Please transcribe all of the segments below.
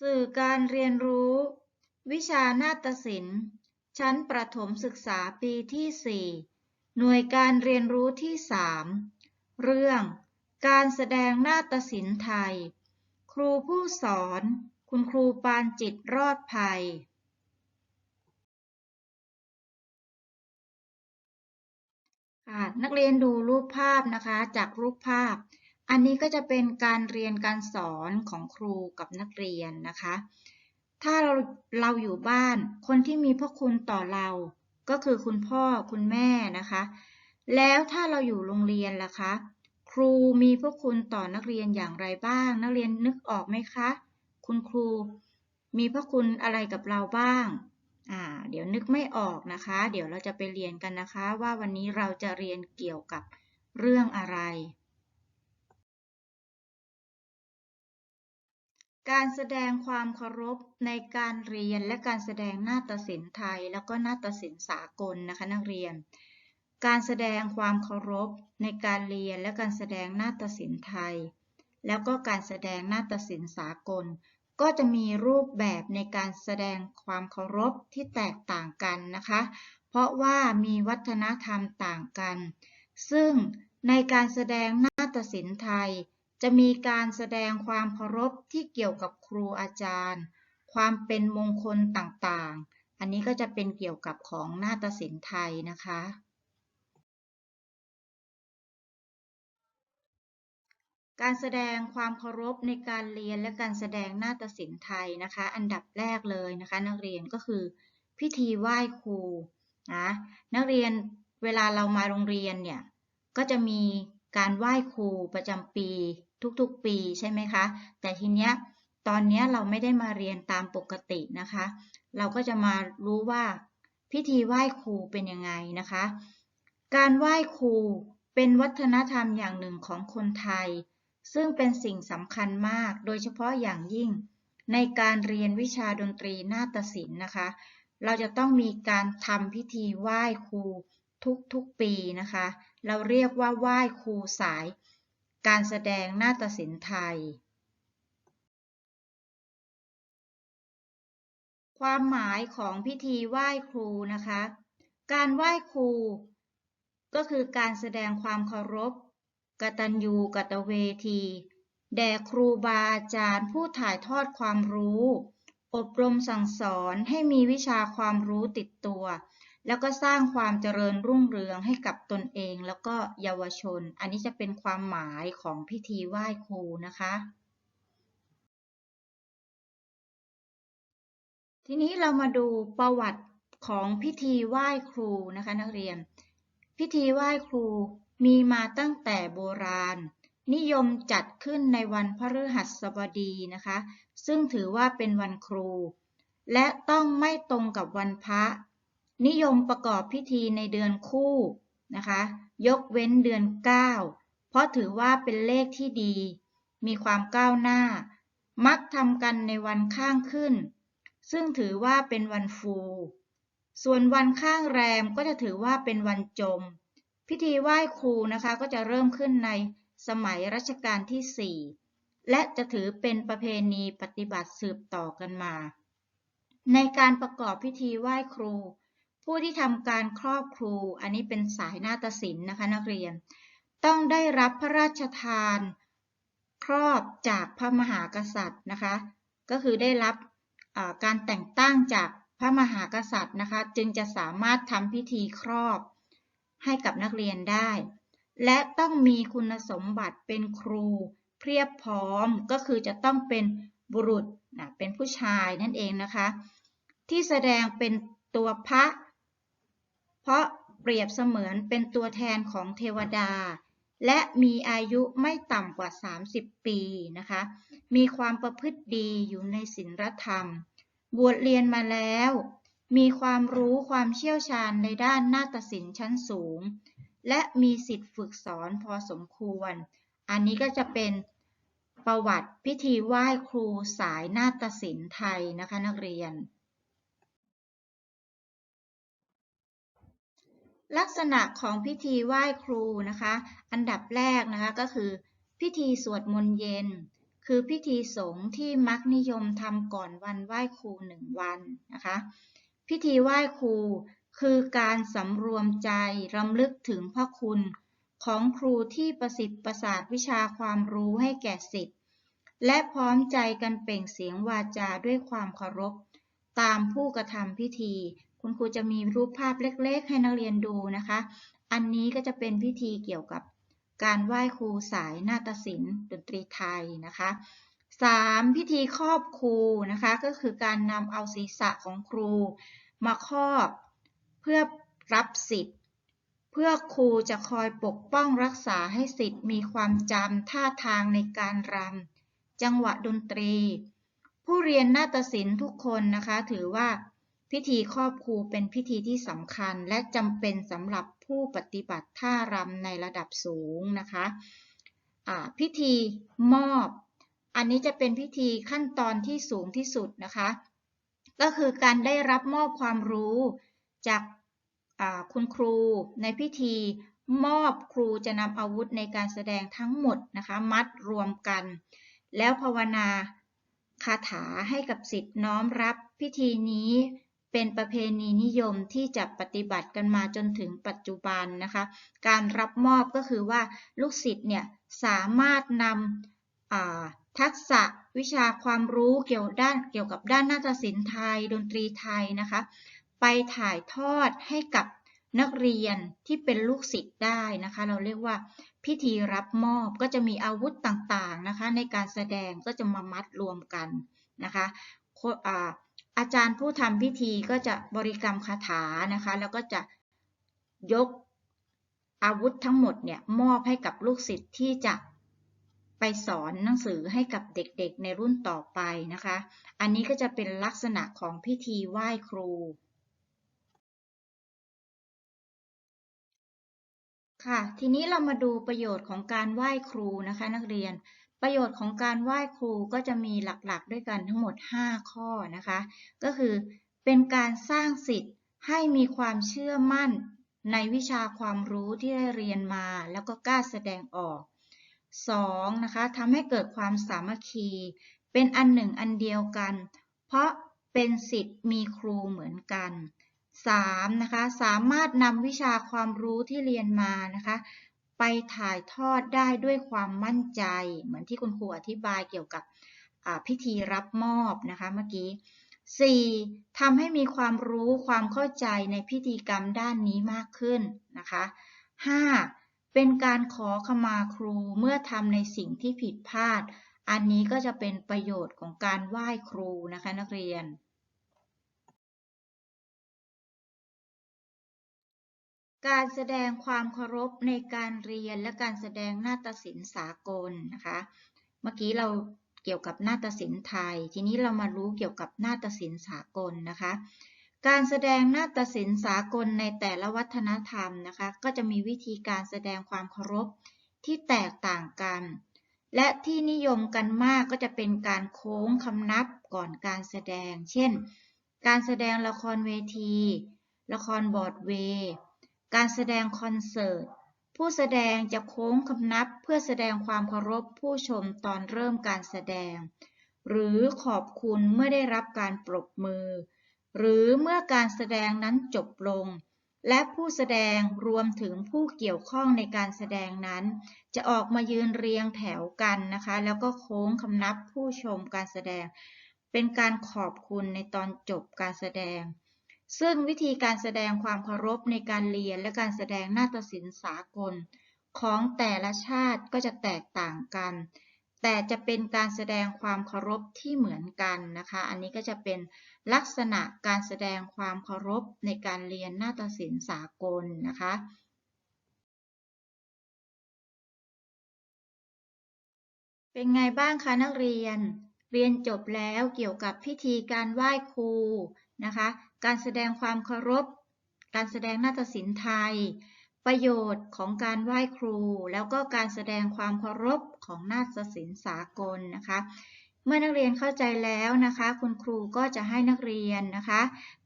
สื่อการเรียนรู้ วิชานาฏศิลป์ ชั้นประถมศึกษาปีที่ 4 หน่วยการเรียนรู้ที่ 3 เรื่อง การแสดงนาฏศิลป์ไทย ครูผู้สอน คุณครูปานจิตรอดภัย นักเรียนดูรูปภาพนะคะ จากรูปภาพ อันนี้ก็จะเป็นการเรียนการสอนของครูกับนักเรียนนะคะ ถ้าเราเราอยู่บ้านคนที่มีพระคุณต่อเรา ก็คือคุณพ่อคุณแม่นะคะ แล้วถ้าเราอยู่โรงเรียนล่ะคะ ครูมีพระคุณต่อนักเรียนอย่างไรบ้าง นักเรียนนึกออกไหมคะ คุณครูมีพระคุณอะไรกับเราบ้างอ่าเดี๋ยวนึกไม่ออกนะคะ เดี๋ยวเราจะไปเรียนกันนะคะ ว่าวันนี้เราจะเรียนเกี่ยวกับเรื่องอะไร การแสดงความเคารพในการเรียนและการแสดงนาฏศิลป์ไทย แล้วก็นาฏศิลป์สากลนะคะนักเรียน การแสดงความเคารพในการเรียนและการแสดงนาฏศิลป์ไทย แล้วก็การแสดงนาฏศิลป์สากล ก็จะมีรูปแบบในการแสดงความเคารพที่แตกต่างกันนะคะ เพราะว่ามีวัฒนธรรมต่างกัน ซึ่งในการแสดงนาฏศิลป์ไทย จะมีการแสดงความเคารพที่เกี่ยวกับครูอาจารย์ ความเป็นมงคลต่างๆ อันนี้ก็จะเป็นเกี่ยวกับของนาฏศิลป์ไทยนะคะ การแสดงความเคารพในการเรียนและการแสดงนาฏศิลป์ไทยนะคะ อันดับแรกเลยนะคะ นักเรียนก็คือพิธีไหว้ครูนะนักเรียนเวลาเรามาโรงเรียนเนี่ยก็จะมีการไหว้ครูประจำปี ทุกๆปีใช่ไหมคะ แต่ทีเนี้ยตอนนี้เราไม่ได้มาเรียนตามปกตินะคะ เราก็จะมารู้ว่าพิธีไหว้ครูเป็นยังไงนะคะ การไหว้ครูเป็นวัฒนธรรมอย่างหนึ่งของคนไทย ซึ่งเป็นสิ่งสำคัญมากโดยเฉพาะอย่างยิ่ง ในการเรียนวิชาดนตรีนาฏศิลป์นะคะ เราจะต้องมีการทำพิธีไหว้ครูทุกๆปีนะคะ เราเรียกว่าไหว้ครูสาย การแสดงนาฏศิลป์ไทย ความหมายของพิธีไหว้ครูนะคะ การไหว้ครู ก็คือการแสดงความเคารพ กตัญญูกตเวที แด่ครูบาอาจารย์ผู้ถ่ายทอดความรู้ อบรมสั่งสอนให้มีวิชาความรู้ติดตัว แล้วก็สร้างความเจริญรุ่งเรืองให้กับตนเองแล้วก็เยาวชน อันนี้จะเป็นความหมายของพิธีไหว้ครูนะคะ ทีนี้เรามาดูประวัติของพิธีไหว้ครูนะคะนักเรียน พิธีไหว้ครูมีมาตั้งแต่โบราณ นิยมจัดขึ้นในวันพฤหัสบดีนะคะ ซึ่งถือว่าเป็นวันครู และต้องไม่ตรงกับวันพระ นิยมประกอบพิธีในเดือนคู่นะคะ ยกเว้นเดือน 9 เพราะถือว่าเป็นเลขที่ดี มีความก้าวหน้า มักทำกันในวันข้างขึ้น ซึ่งถือว่าเป็นวันฟู ส่วนวันข้างแรมก็จะถือว่าเป็นวันจม พิธีไหว้ครูนะคะก็จะเริ่มขึ้นในสมัยรัชกาลที่ 4 และจะถือเป็นประเพณีปฏิบัติสืบต่อกันมา ในการประกอบพิธีไหว้ครู ผู้ที่ทำการครอบครู อันนี้เป็นสายนาฏศิลป์นะคะนักเรียน ต้องได้รับพระราชทานครอบจากพระมหากษัตริย์นะคะ ก็คือได้รับการแต่งตั้งจากพระมหากษัตริย์นะคะ จึงจะสามารถทำพิธีครอบให้กับนักเรียนได้ และต้องมีคุณสมบัติเป็นครู เพียบพร้อมก็คือจะต้องเป็นบุรุษนะเป็นผู้ชายนั่นเองนะคะ ที่แสดงเป็นตัวพระ เพราะเปรียบเสมือนเป็นตัวแทนของเทวดา และมีอายุไม่ต่ำกว่า 30 ปีนะคะ มีความประพฤติดีอยู่ในศีลธรรม บวชเรียนมาแล้ว มีความรู้ความเชี่ยวชาญในด้านนาฏศิลป์ชั้นสูง และมีสิทธิ์ฝึกสอนพอสมควร อันนี้ก็จะเป็นประวัติพิธีไหว้ครูสายนาฏศิลป์ไทยนะคะนักเรียน ลักษณะของพิธีไหว้ครูนะคะ อันดับแรกนะคะก็คือ พิธีสวดมนต์เย็น คือพิธีสงฆ์ที่มักนิยมทำก่อนวันไหว้ครูหนึ่งวันนะคะ พิธีไหว้ครูคือการสำรวมใจรำลึกถึงพระคุณของครูที่ประสิทธิ์ประสาทวิชาความรู้ให้แก่สิทธิ์และพร้อมใจกันเปล่งเสียงวาจาด้วยความเคารพ ตามผู้กระทำพิธี คุณครูจะมีรูปภาพเล็ก ๆ ให้นักเรียนดูนะคะ อันนี้ก็จะเป็นพิธีเกี่ยวกับการไหว้ครูสายนาฏศิลป์ดนตรีไทยนะคะ 3. พิธีครอบครูนะคะก็คือการนำเอาศีรษะของครู มาครอบเพื่อรับสิทธิ์ เพื่อครูจะคอยปกป้องรักษาให้สิทธิ์มีความจำท่าทางในการรำจังหวะดนตรี ผู้เรียนนาฏศิลป์ทุกคนนะคะถือว่า พิธีครอบครูเป็นพิธีที่สำคัญและจำเป็นสำหรับผู้ปฏิบัติท่ารำในระดับสูงนะคะะพิธีมอบ อันนี้จะเป็นพิธีขั้นตอนที่สูงที่สุดนะคะ ก็คือการได้รับมอบความรู้จากคุณครูในพิธีมอบครูจะนำอาวุธในการแสดงทั้งหมดนะคะ มัดรวมกัน แล้วภาวนาคาถาให้กับสิทธิ์น้อมรับพิธีนี้ เป็นประเพณีนิยมที่จะปฏิบัติกันมาจนถึงปัจจุบันนะคะ การรับมอบก็คือว่าลูกศิษย์เนี่ยสามารถนำทักษะวิชาความรู้เกี่ยวด้านเกี่ยวกับด้านนาฏศิลป์ไทย ดนตรีไทยนะคะ ไปถ่ายทอดให้กับนักเรียนที่เป็นลูกศิษย์ได้นะคะ เราเรียกว่าพิธีรับมอบก็จะมีอาวุธต่างๆนะคะ ในการแสดงก็จะมามัดรวมกันนะคะ อาจารย์ผู้ทำพิธีก็จะบริกรรมคาถานะคะ แล้วก็จะยกอาวุธทั้งหมดเนี่ยมอบให้กับลูกศิษย์ที่จะไปสอนหนังสือให้กับเด็กๆในรุ่นต่อไปนะคะ อันนี้ก็จะเป็นลักษณะของพิธีไหว้ครู ค่ะ ทีนี้เรามาดูประโยชน์ของการไหว้ครูนะคะ นักเรียน ประโยชน์ของการไหว้ครูก็จะมีหลักๆ ด้วยกันทั้งหมด 5 ข้อนะคะ ก็คือเป็นการสร้างสิทธิ์ให้มีความเชื่อมั่นในวิชาความรู้ที่ได้เรียนมาแล้วก็กล้าแสดงออก 2. นะคะทำให้เกิดความสามัคคี เป็นอันหนึ่งอันเดียวกัน เพราะเป็นสิทธิ์มีครูเหมือนกัน 3. นะคะสามารถนำวิชาความรู้ที่เรียนมานะคะ ไปถ่ายทอดได้ด้วยความมั่นใจ เหมือนที่คุณครูอธิบายเกี่ยวกับพิธีรับมอบนะคะเมื่อกี้ 4. ทำให้มีความรู้ความเข้าใจในพิธีกรรมด้านนี้มากขึ้นนะคะ 5. เป็นการขอขมาครูเมื่อทำในสิ่งที่ผิดพลาด อันนี้ก็จะเป็นประโยชน์ของการไหว้ครูนะคะนักเรียน การแสดงความเคารพในการเรียนและการแสดงนาฏศิลป์สากลนะคะ เมื่อกี้เราเกี่ยวกับนาฏศิลป์ไทย ทีนี้เรามารู้เกี่ยวกับนาฏศิลป์สากลนะคะ การแสดงนาฏศิลป์สากลในแต่ละวัฒนธรรมนะคะ ก็จะมีวิธีการแสดงความเคารพที่แตกต่างกัน และที่นิยมกันมากก็จะเป็นการโค้งคำนับก่อนการแสดง เช่น การแสดงละครเวที ละครบอร์ดเวย์ การแสดงคอนเสิร์ต ผู้แสดงจะโค้งคำนับเพื่อแสดงความเคารพผู้ชมตอนเริ่มการแสดง หรือขอบคุณเมื่อได้รับการปรบมือ หรือเมื่อการแสดงนั้นจบลง และผู้แสดงรวมถึงผู้เกี่ยวข้องในการแสดงนั้น จะออกมายืนเรียงแถวกันนะคะ แล้วก็โค้งคำนับผู้ชมการแสดง เป็นการขอบคุณในตอนจบการแสดง ซึ่งวิธีการแสดงความเคารพในการเรียนและการแสดงนาฏศิลป์สากล ของแต่ละชาติก็จะแตกต่างกัน แต่จะเป็นการแสดงความเคารพที่เหมือนกันนะคะ อันนี้ก็จะเป็นลักษณะการแสดงความเคารพในการเรียนนาฏศิลป์สากลนะคะเป็นไงบ้างคะนักเรียน เรียนจบแล้วเกี่ยวกับพิธีการไหว้ครูนะคะ การแสดงความเคารพ การแสดงนาฏศิลป์ไทย ประโยชน์ของการไหว้ครู แล้วก็การแสดงความเคารพของนาฏศิลป์สากลนะคะ เมื่อนักเรียนเข้าใจแล้วนะคะ คุณครูก็จะให้นักเรียนนะคะ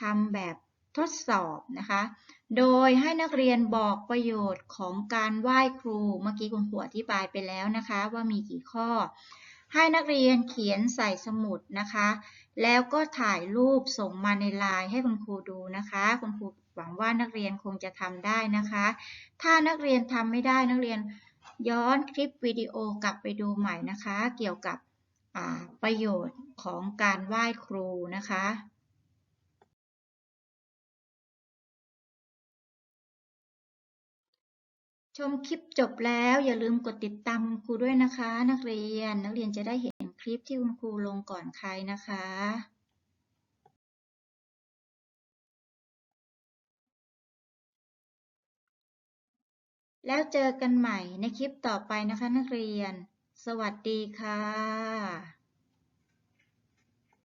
ทำแบบทดสอบนะคะ โดยให้นักเรียนบอกประโยชน์ของการไหว้ครู เมื่อกี้คุณครูอธิบายไปแล้วนะคะ ว่ามีกี่ข้อ ให้นักเรียนเขียนใส่สมุดนะคะ แล้วก็ถ่ายรูปส่งมาในไลน์ให้คุณครูดูนะคะ คุณครูหวังว่านักเรียนคงจะทำได้นะคะ ถ้านักเรียนทำไม่ได้นักเรียนย้อนคลิปวิดีโอกลับไปดูใหม่นะคะ เกี่ยวกับประโยชน์ของการไหว้ครูนะคะชมคลิปจบแล้วอย่าลืมกดติดตามคุณครูด้วยนะคะ นักเรียนนักเรียนจะได้เห็น ลิปที่คุณครูลงก่อนใครนะคะแล้วเจอกันใหม่ในคลิปต่อไปนะคะนักเรียน สวัสดีค่ะ